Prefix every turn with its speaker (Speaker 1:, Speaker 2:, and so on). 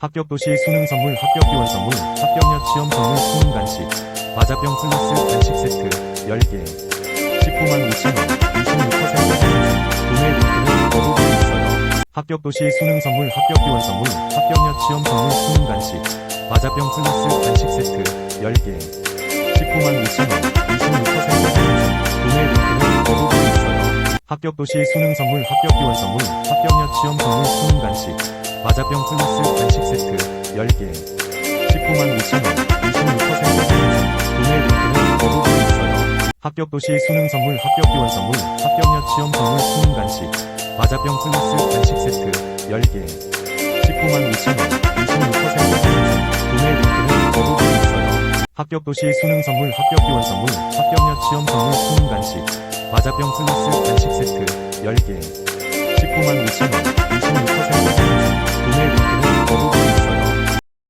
Speaker 1: 합격 도시 수능 선물, 합격 기원 선물, 합격여 시험 선물 수능 간식, 과자병 플러스 간식 세트 10개, 19만 2천원, 26% 할인, 구매 링크는 거부되어 있어요. 합격 도시 수능 선물, 합격 기원 선물, 합격여 시험 선물 수능 간식, 과자병 플러스 간식 세트 10개, 19만 2천원, 26% 할인, 구매 링크는 거부되어 있어요. 합격 도시 수능 선물, 합격 기원 선물, 합격여 시험 선물 수능 간식, 과자병 플러스 간식 세트 10개. 19만 2천원 26% 할인 구매 링크는 거부되어 있어요. 합격 도시 수능 선물 합격 기원 선물 합격여 시험 선물 수능 간식. 과자병 플러스 간식 세트 10개. 19만 2천원 26% 할인 구매 링크는 거부되어 있어요. 합격 도시 수능 선물 합격 기원 선물 합격여 시험 선물 수능 간식. 과자병 플러스 간식 세트 10개. 19만 2천원 26% 할인